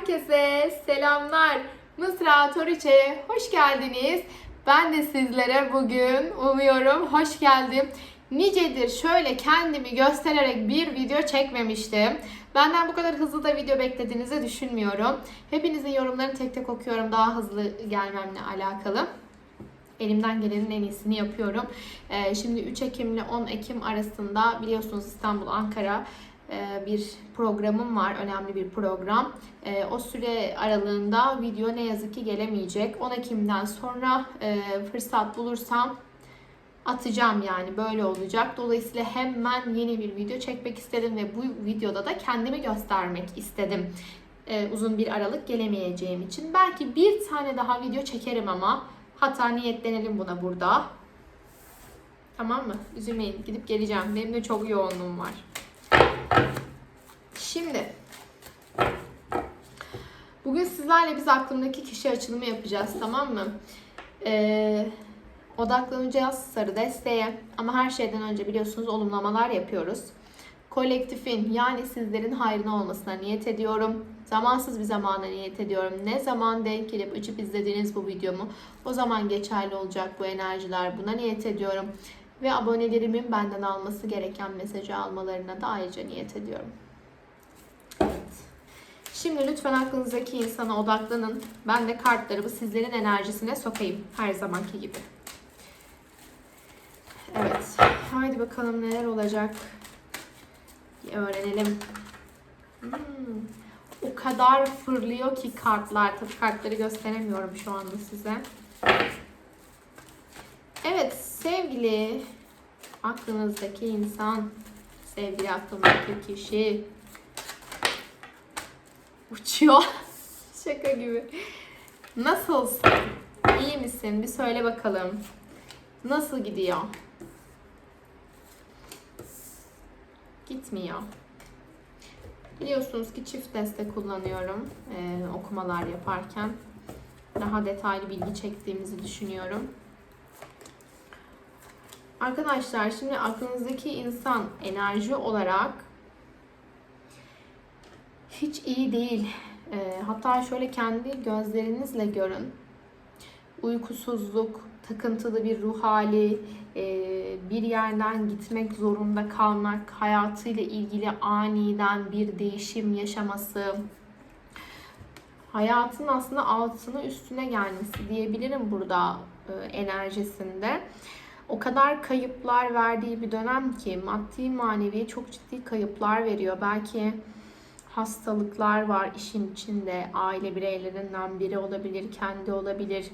Herkese selamlar. Mısra Toriçe'ye hoş geldiniz. Ben de sizlere bugün umuyorum hoş geldim. Nicedir şöyle kendimi göstererek bir video çekmemiştim. Benden bu kadar hızlı da video beklediğinizi düşünmüyorum. Hepinizin yorumlarını tek tek okuyorum daha hızlı gelmemle alakalı. Elimden gelenin en iyisini yapıyorum. Ee, şimdi 3 Ekim ile 10 Ekim arasında biliyorsunuz İstanbul, Ankara bir programım var. Önemli bir program. E, O süre aralığında video ne yazık ki gelemeyecek. 10 Ekim'den sonra e, fırsat bulursam atacağım yani böyle olacak. Dolayısıyla hemen yeni bir video çekmek istedim ve bu videoda da kendimi göstermek istedim. E, uzun bir aralık gelemeyeceğim için. Belki bir tane daha video çekerim ama hatta niyetlenelim buna burada. Tamam mı? Üzülmeyin. Gidip geleceğim. Benim de çok yoğunluğum var. Şimdi bugün sizlerle biz aklımdaki kişi açılımı yapacağız tamam mı? Ee, odaklanacağız sarı desteğe ama her şeyden önce biliyorsunuz olumlamalar yapıyoruz. Kolektifin yani sizlerin hayrına olmasına niyet ediyorum. Zamansız bir zamana niyet ediyorum. Ne zaman denk gelip açıp izlediğiniz bu videomu o zaman geçerli olacak bu enerjiler. Buna niyet ediyorum. Ve abonelerimin benden alması gereken mesajı almalarına da ayrıca niyet ediyorum. Evet. Şimdi lütfen aklınızdaki insana odaklanın. Ben de kartlarımı sizlerin enerjisine sokayım. Her zamanki gibi. Evet. Haydi bakalım neler olacak. Bir öğrenelim. Hmm. O kadar fırlıyor ki kartlar. Tabii kartları gösteremiyorum şu anda size. Evet sevgili aklınızdaki insan, sevgili aklınızdaki kişi uçuyor. Şaka gibi. Nasılsın? İyi misin? Bir söyle bakalım. Nasıl gidiyor? Gitmiyor. Biliyorsunuz ki çift deste kullanıyorum ee, okumalar yaparken. Daha detaylı bilgi çektiğimizi düşünüyorum. Arkadaşlar şimdi aklınızdaki insan enerji olarak hiç iyi değil. Ee, hatta şöyle kendi gözlerinizle görün. Uykusuzluk, takıntılı bir ruh hali, e, bir yerden gitmek zorunda kalmak, hayatıyla ilgili aniden bir değişim yaşaması, hayatın aslında altını üstüne gelmesi diyebilirim burada e, enerjisinde. O kadar kayıplar verdiği bir dönem ki maddi manevi çok ciddi kayıplar veriyor. Belki hastalıklar var işin içinde. Aile bireylerinden biri olabilir, kendi olabilir.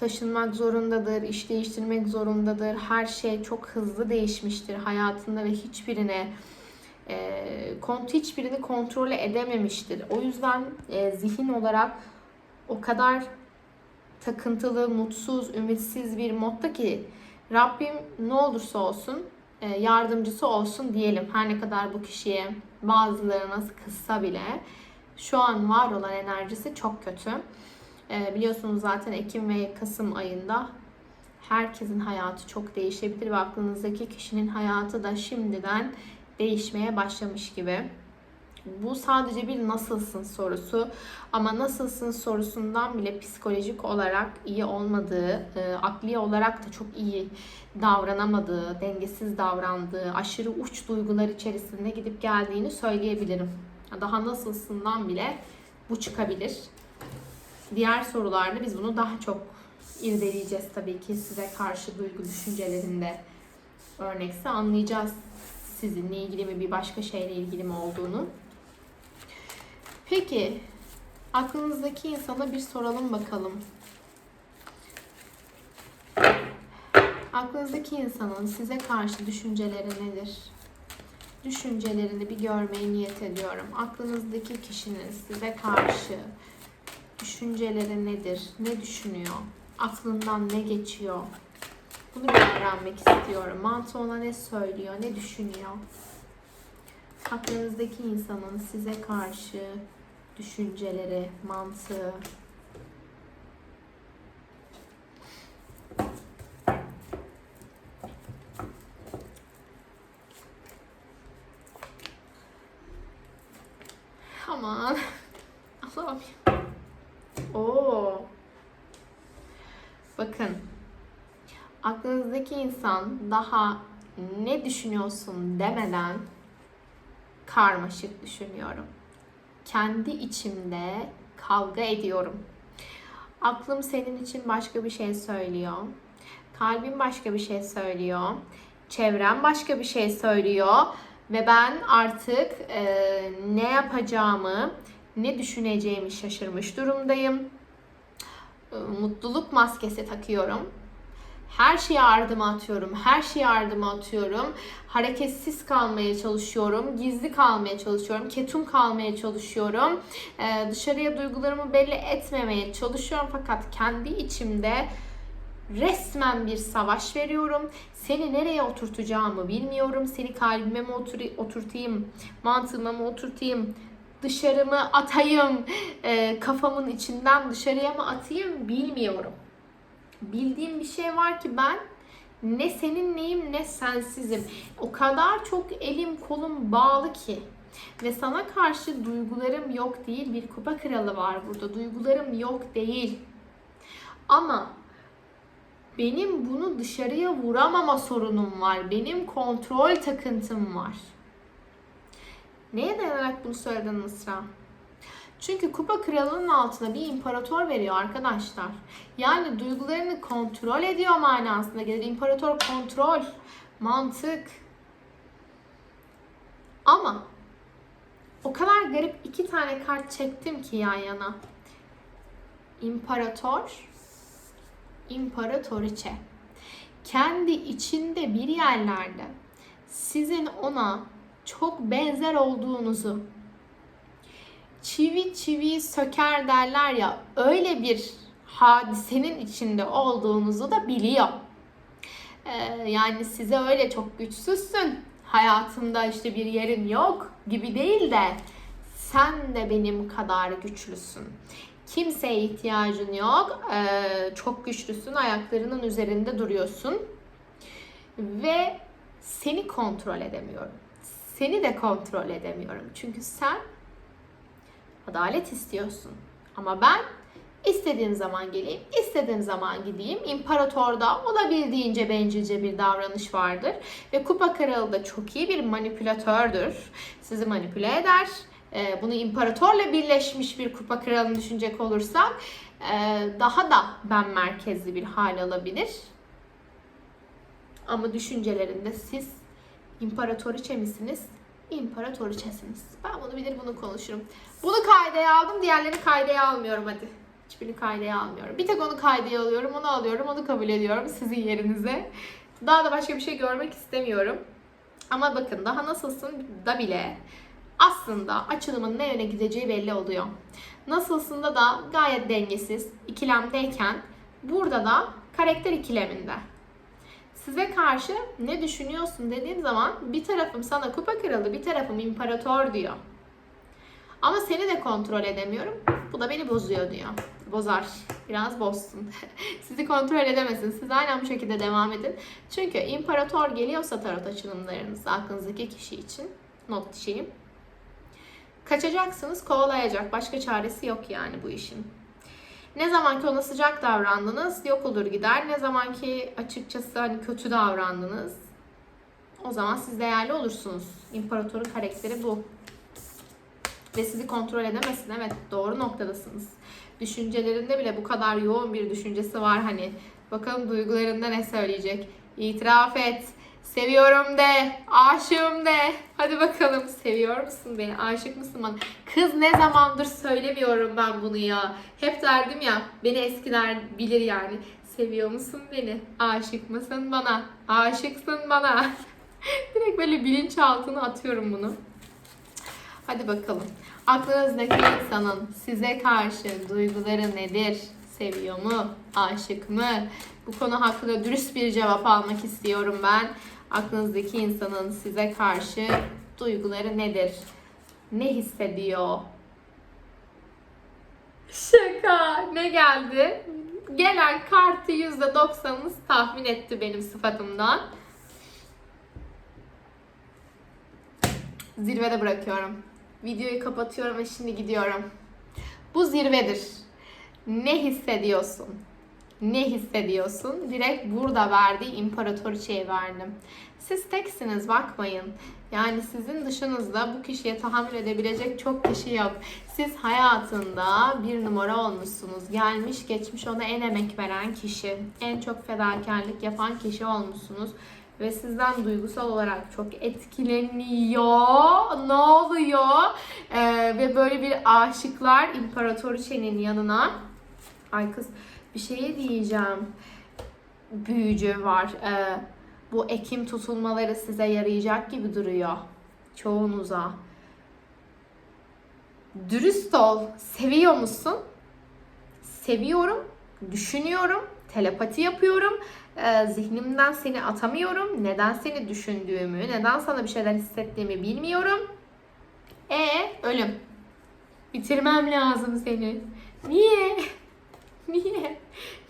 Taşınmak zorundadır, iş değiştirmek zorundadır. Her şey çok hızlı değişmiştir hayatında ve hiçbirine e, kont hiçbirini kontrol edememiştir. O yüzden e, zihin olarak o kadar takıntılı, mutsuz, ümitsiz bir modda ki Rabbim ne olursa olsun e, yardımcısı olsun diyelim. Her ne kadar bu kişiye bazılarına kızsa bile şu an var olan enerjisi çok kötü. E, biliyorsunuz zaten Ekim ve Kasım ayında herkesin hayatı çok değişebilir ve aklınızdaki kişinin hayatı da şimdiden değişmeye başlamış gibi. Bu sadece bir nasılsın sorusu ama nasılsın sorusundan bile psikolojik olarak iyi olmadığı, e, akli olarak da çok iyi davranamadığı, dengesiz davrandığı, aşırı uç duygular içerisinde gidip geldiğini söyleyebilirim. Daha nasılsından bile bu çıkabilir. Diğer sorularda biz bunu daha çok irdeleyeceğiz tabii ki size karşı duygu düşüncelerinde örnekse anlayacağız sizinle ilgili mi bir başka şeyle ilgili mi olduğunu. Peki aklınızdaki insana bir soralım bakalım. Aklınızdaki insanın size karşı düşünceleri nedir? Düşüncelerini bir görmeye niyet ediyorum. Aklınızdaki kişinin size karşı düşünceleri nedir? Ne düşünüyor? Aklından ne geçiyor? Bunu bir öğrenmek istiyorum. Mantığı ona ne söylüyor? Ne düşünüyor? Aklınızdaki insanın size karşı düşünceleri, mantığı. Aman Allah'ım. Oo. Bakın. Aklınızdaki insan daha ne düşünüyorsun demeden karmaşık düşünüyorum. Kendi içimde kavga ediyorum. Aklım senin için başka bir şey söylüyor. Kalbim başka bir şey söylüyor. Çevrem başka bir şey söylüyor. Ve ben artık e, ne yapacağımı, ne düşüneceğimi şaşırmış durumdayım. Mutluluk maskesi takıyorum. Her şeye ardıma atıyorum. Her şeye ardıma atıyorum. Hareketsiz kalmaya çalışıyorum. Gizli kalmaya çalışıyorum. Ketum kalmaya çalışıyorum. Ee, dışarıya duygularımı belli etmemeye çalışıyorum. Fakat kendi içimde resmen bir savaş veriyorum. Seni nereye oturtacağımı bilmiyorum. Seni kalbime mi otur- oturtayım, mantığıma mı oturtayım, dışarı mı atayım, e, kafamın içinden dışarıya mı atayım bilmiyorum. Bildiğim bir şey var ki ben ne senin neyim ne sensizim. O kadar çok elim kolum bağlı ki. Ve sana karşı duygularım yok değil. Bir kupa kralı var burada. Duygularım yok değil. Ama benim bunu dışarıya vuramama sorunum var. Benim kontrol takıntım var. Neye dayanarak bunu söyledin Mısra? Çünkü kupa kralının altına bir imparator veriyor arkadaşlar. Yani duygularını kontrol ediyor manasında gelir. İmparator kontrol, mantık. Ama o kadar garip iki tane kart çektim ki yan yana. İmparator, imparatoriçe. Kendi içinde bir yerlerde sizin ona çok benzer olduğunuzu çivi çivi söker derler ya öyle bir hadisenin içinde olduğunuzu da biliyor. Ee, yani size öyle çok güçsüzsün, hayatımda işte bir yerin yok gibi değil de sen de benim kadar güçlüsün. Kimseye ihtiyacın yok, ee, çok güçlüsün, ayaklarının üzerinde duruyorsun ve seni kontrol edemiyorum. Seni de kontrol edemiyorum. Çünkü sen Adalet istiyorsun. Ama ben istediğim zaman geleyim, istediğim zaman gideyim. İmparatorda olabildiğince bencilce bir davranış vardır. Ve kupa kralı da çok iyi bir manipülatördür. Sizi manipüle eder. Ee, bunu imparatorla birleşmiş bir kupa kralını düşünecek olursak e, daha da ben merkezli bir hal alabilir. Ama düşüncelerinde siz imparatoriçe misiniz? İmparatoriçesiniz. Ben bunu bilir bunu konuşurum. Bunu kaydaya aldım. Diğerlerini kaydaya almıyorum hadi. Hiçbirini kaydaya almıyorum. Bir tek onu kaydaya alıyorum. Onu alıyorum. Onu kabul ediyorum sizin yerinize. Daha da başka bir şey görmek istemiyorum. Ama bakın daha nasılsın da bile aslında açılımın ne yöne gideceği belli oluyor. Nasılsında da gayet dengesiz, ikilemdeyken burada da karakter ikileminde. Size karşı ne düşünüyorsun dediğim zaman bir tarafım sana kupa kralı, bir tarafım imparator diyor. Ama seni de kontrol edemiyorum. Bu da beni bozuyor diyor. Bozar. Biraz bozsun. Sizi kontrol edemesin. Siz aynen bu şekilde devam edin. Çünkü imparator geliyorsa tarot açılımlarınızda aklınızdaki kişi için not düşeyim. Kaçacaksınız, kovalayacak. Başka çaresi yok yani bu işin. Ne zaman ki ona sıcak davrandınız yok olur gider. Ne zaman ki açıkçası hani kötü davrandınız o zaman siz değerli olursunuz. İmparatorun karakteri bu. Ve sizi kontrol edemesin. Evet doğru noktadasınız. Düşüncelerinde bile bu kadar yoğun bir düşüncesi var hani. Bakalım duygularında ne söyleyecek. İtiraf et. Seviyorum de, aşığım de. Hadi bakalım seviyor musun beni? Aşık mısın bana? Kız ne zamandır söylemiyorum ben bunu ya. Hep derdim ya, beni eskiler bilir yani. Seviyor musun beni? Aşık mısın bana? Aşıksın bana. Direkt böyle bilinçaltına atıyorum bunu. Hadi bakalım. Aklınızdaki insanın size karşı duyguları nedir? Seviyor mu? Aşık mı? Bu konu hakkında dürüst bir cevap almak istiyorum ben. Aklınızdaki insanın size karşı duyguları nedir? Ne hissediyor? Şaka! Ne geldi? Gelen kartı %90'ınız tahmin etti benim sıfatımdan. Zirvede bırakıyorum. Videoyu kapatıyorum ve şimdi gidiyorum. Bu zirvedir. Ne hissediyorsun? Ne hissediyorsun? Direkt burada verdiği imparatoriçeyi verdim. Siz teksiniz bakmayın. Yani sizin dışınızda bu kişiye tahammül edebilecek çok kişi yok. Siz hayatında bir numara olmuşsunuz. Gelmiş geçmiş ona en emek veren kişi. En çok fedakarlık yapan kişi olmuşsunuz. Ve sizden duygusal olarak çok etkileniyor. Ne oluyor? Ee, ve böyle bir aşıklar imparatoriçenin yanına. Ay kız bir şey diyeceğim. Büyücü var. Ee, bu ekim tutulmaları size yarayacak gibi duruyor. Çoğunuza. Dürüst ol. Seviyor musun? Seviyorum. Düşünüyorum. Telepati yapıyorum. Ee, zihnimden seni atamıyorum. Neden seni düşündüğümü, neden sana bir şeyler hissettiğimi bilmiyorum. E ölüm. Bitirmem lazım seni. Niye? Niye?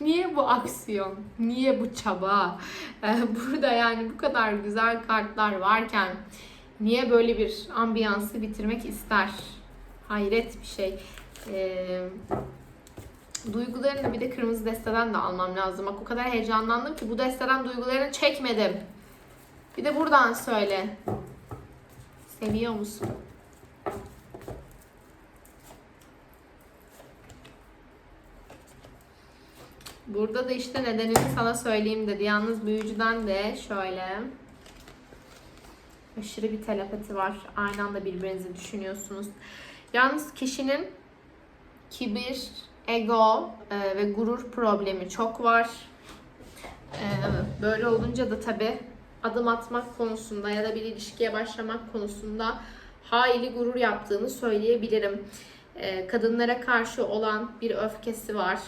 Niye bu aksiyon? Niye bu çaba? Ee, burada yani bu kadar güzel kartlar varken niye böyle bir ambiyansı bitirmek ister? Hayret bir şey. Ee, duygularını bir de kırmızı desteden de almam lazım. Bak o kadar heyecanlandım ki bu desteden duygularını çekmedim. Bir de buradan söyle. Seviyor musun? Burada da işte nedenini sana söyleyeyim dedi. Yalnız büyücüden de şöyle aşırı bir telepati var. Aynı anda birbirinizi düşünüyorsunuz. Yalnız kişinin kibir, ego e, ve gurur problemi çok var. E, böyle olunca da tabi adım atmak konusunda ya da bir ilişkiye başlamak konusunda hayli gurur yaptığını söyleyebilirim. E, kadınlara karşı olan bir öfkesi var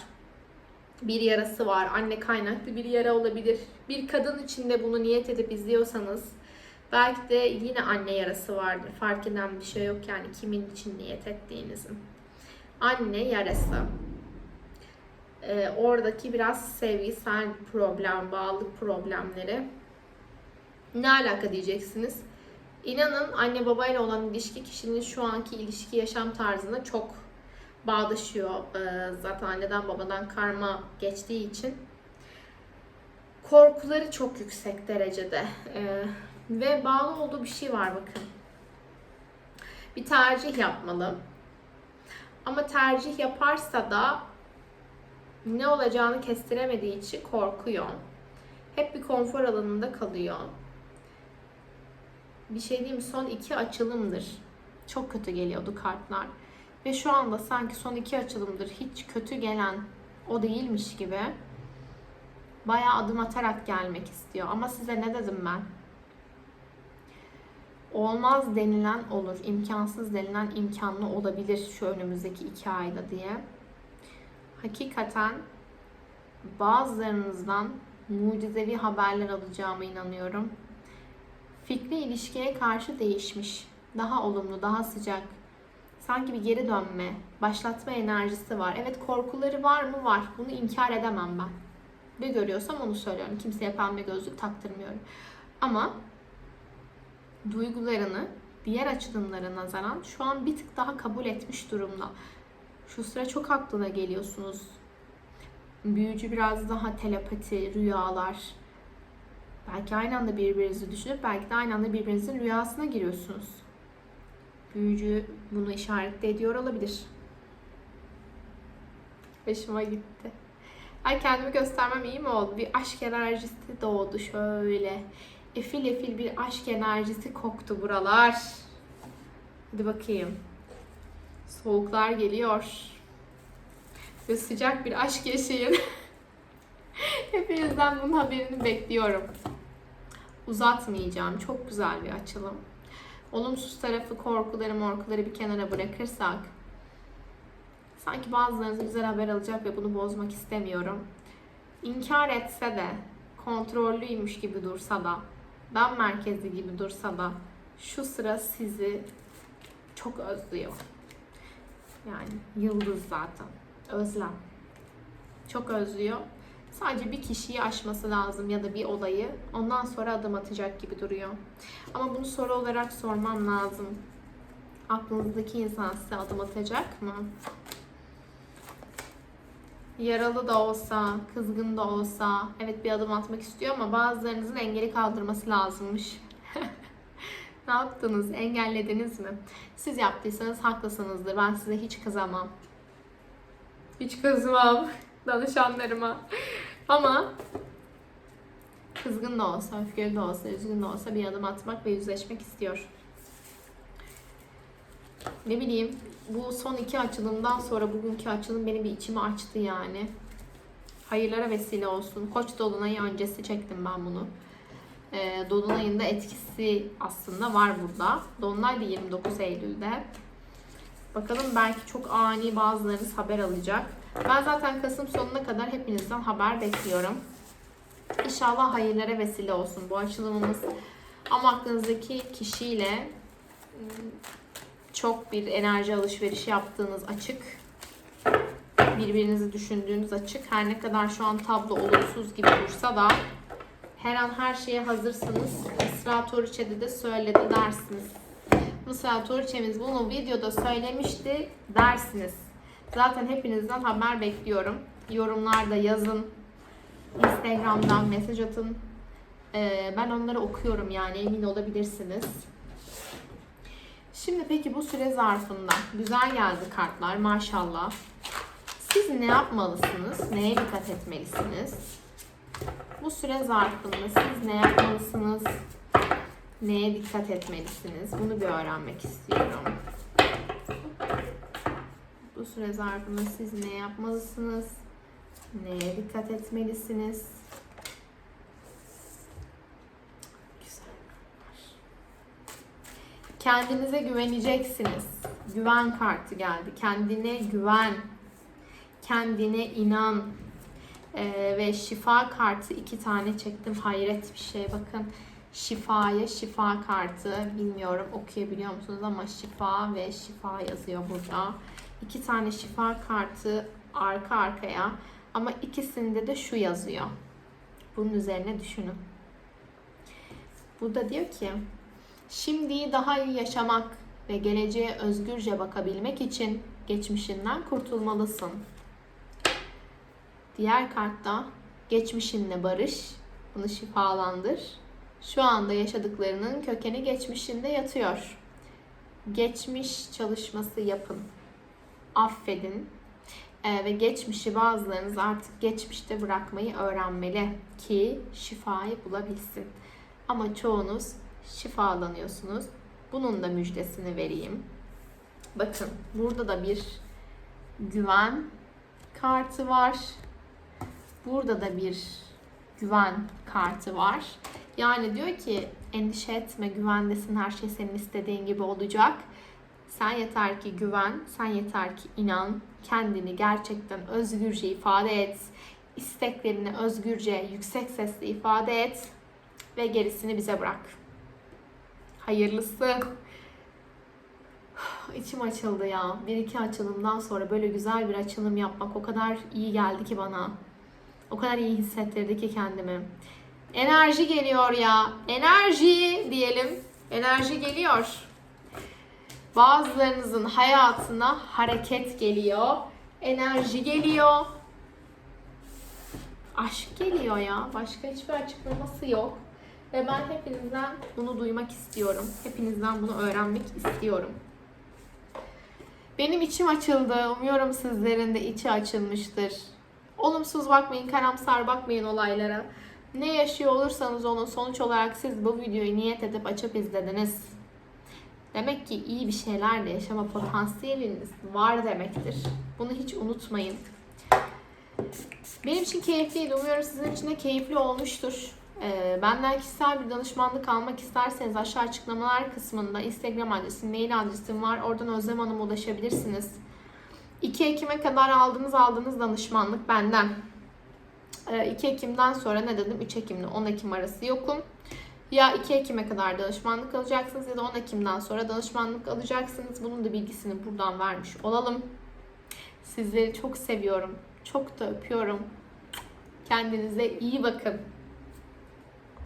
bir yarası var. Anne kaynaklı bir yara olabilir. Bir kadın için de bunu niyet edip izliyorsanız belki de yine anne yarası vardır. Fark eden bir şey yok yani kimin için niyet ettiğinizin. Anne yarası. Ee, oradaki biraz sevgisel problem, bağlılık problemleri. Ne alaka diyeceksiniz? İnanın anne babayla olan ilişki kişinin şu anki ilişki yaşam tarzına çok bağdaşıyor. Ee, zaten anneden babadan karma geçtiği için. Korkuları çok yüksek derecede. Ee, ve bağlı olduğu bir şey var bakın. Bir tercih yapmalı. Ama tercih yaparsa da ne olacağını kestiremediği için korkuyor. Hep bir konfor alanında kalıyor. Bir şey diyeyim son iki açılımdır. Çok kötü geliyordu kartlar. Ve şu anda sanki son iki açılımdır hiç kötü gelen o değilmiş gibi bayağı adım atarak gelmek istiyor. Ama size ne dedim ben? Olmaz denilen olur, imkansız denilen imkanlı olabilir şu önümüzdeki iki ayda diye. Hakikaten bazılarınızdan mucizevi haberler alacağıma inanıyorum. Fikri ilişkiye karşı değişmiş. Daha olumlu, daha sıcak, sanki bir geri dönme, başlatma enerjisi var. Evet korkuları var mı? Var. Bunu inkar edemem ben. Ne görüyorsam onu söylüyorum. Kimseye pembe gözlük taktırmıyorum. Ama duygularını diğer açılımlara nazaran şu an bir tık daha kabul etmiş durumda. Şu sıra çok aklına geliyorsunuz. Büyücü biraz daha telepati, rüyalar. Belki aynı anda birbirinizi düşünüp belki de aynı anda birbirinizin rüyasına giriyorsunuz. Büyücü bunu işaret ediyor olabilir. Hoşuma gitti. Ay kendimi göstermem iyi mi oldu? Bir aşk enerjisi doğdu şöyle. Efil efil bir aşk enerjisi koktu buralar. Hadi bakayım. Soğuklar geliyor. Ve sıcak bir aşk yaşayın. Hepinizden bunun haberini bekliyorum. Uzatmayacağım. Çok güzel bir açılım olumsuz tarafı korkuları morkuları bir kenara bırakırsak sanki bazılarınız güzel haber alacak ve bunu bozmak istemiyorum. İnkar etse de kontrollüymüş gibi dursa da ben merkezli gibi dursa da şu sıra sizi çok özlüyor. Yani yıldız zaten. Özlem. Çok özlüyor. Sadece bir kişiyi aşması lazım ya da bir olayı. Ondan sonra adım atacak gibi duruyor. Ama bunu soru olarak sormam lazım. Aklınızdaki insan size adım atacak mı? Yaralı da olsa, kızgın da olsa evet bir adım atmak istiyor ama bazılarınızın engeli kaldırması lazımmış. ne yaptınız? Engellediniz mi? Siz yaptıysanız haklısınızdır. Ben size hiç kızamam. Hiç kızmam danışanlarıma. Ama kızgın da olsa, öfkeli de olsa, üzgün de olsa bir adım atmak ve yüzleşmek istiyor. Ne bileyim bu son iki açılımdan sonra bugünkü açılım beni bir içimi açtı yani. Hayırlara vesile olsun. Koç dolunayı öncesi çektim ben bunu. Ee, Dolunay'ın da etkisi aslında var burada. Dolunay da 29 Eylül'de. Bakalım belki çok ani bazılarınız haber alacak. Ben zaten Kasım sonuna kadar hepinizden haber bekliyorum. İnşallah hayırlara vesile olsun bu açılımımız. Ama aklınızdaki kişiyle ım, çok bir enerji alışverişi yaptığınız açık. Birbirinizi düşündüğünüz açık. Her ne kadar şu an tablo olumsuz gibi dursa da her an her şeye hazırsınız. Esra Toriçe'de de söyledi dersiniz. Mesela Toriçe'miz bunu videoda söylemişti dersiniz. Zaten hepinizden haber bekliyorum. Yorumlarda yazın. Instagram'dan mesaj atın. Ee, ben onları okuyorum yani emin olabilirsiniz. Şimdi peki bu süre zarfında güzel geldi kartlar maşallah. Siz ne yapmalısınız? Neye dikkat etmelisiniz? Bu süre zarfında siz ne yapmalısınız? Neye dikkat etmelisiniz? Bunu bir öğrenmek istiyorum. Bu süre zarfında siz ne yapmalısınız? Neye dikkat etmelisiniz? Güzel. Kendinize güveneceksiniz. Güven kartı geldi. Kendine güven. Kendine inan. Ee, ve şifa kartı iki tane çektim. Hayret bir şey. Bakın şifaya şifa kartı. Bilmiyorum okuyabiliyor musunuz ama şifa ve şifa yazıyor burada. İki tane şifa kartı arka arkaya. Ama ikisinde de şu yazıyor. Bunun üzerine düşünün. Burada diyor ki Şimdiyi daha iyi yaşamak ve geleceğe özgürce bakabilmek için geçmişinden kurtulmalısın. Diğer kartta geçmişinle barış, bunu şifalandır. Şu anda yaşadıklarının kökeni geçmişinde yatıyor. Geçmiş çalışması yapın. Affedin. Ee, ve geçmişi bazılarınız artık geçmişte bırakmayı öğrenmeli ki şifayı bulabilsin. Ama çoğunuz şifalanıyorsunuz. Bunun da müjdesini vereyim. Bakın burada da bir güven kartı var. Burada da bir güven kartı var. Yani diyor ki endişe etme, güvendesin, her şey senin istediğin gibi olacak. Sen yeter ki güven, sen yeter ki inan, kendini gerçekten özgürce ifade et. isteklerini özgürce, yüksek sesle ifade et ve gerisini bize bırak. Hayırlısı. İçim açıldı ya. Bir iki açılımdan sonra böyle güzel bir açılım yapmak o kadar iyi geldi ki bana. O kadar iyi hissettirdi ki kendimi. Enerji geliyor ya. Enerji diyelim. Enerji geliyor. Bazılarınızın hayatına hareket geliyor. Enerji geliyor. Aşk geliyor ya. Başka hiçbir açıklaması yok. Ve ben hepinizden bunu duymak istiyorum. Hepinizden bunu öğrenmek istiyorum. Benim içim açıldı. Umuyorum sizlerin de içi açılmıştır. Olumsuz bakmayın, karamsar bakmayın olaylara. Ne yaşıyor olursanız olun sonuç olarak siz bu videoyu niyet edip açıp izlediniz. Demek ki iyi bir şeyler de yaşama potansiyeliniz var demektir. Bunu hiç unutmayın. Benim için keyifliydi. Umuyorum sizin için de keyifli olmuştur. Ee, benden kişisel bir danışmanlık almak isterseniz aşağı açıklamalar kısmında Instagram adresim, mail adresim var. Oradan Özlem Hanım'a ulaşabilirsiniz. 2 Ekim'e kadar aldığınız aldığınız danışmanlık benden. Ee, 2 Ekim'den sonra ne dedim? 3 Ekim'le 10 Ekim arası yokum. Ya 2 Ekim'e kadar danışmanlık alacaksınız ya da 10 Ekim'den sonra danışmanlık alacaksınız. Bunun da bilgisini buradan vermiş olalım. Sizleri çok seviyorum. Çok da öpüyorum. Kendinize iyi bakın.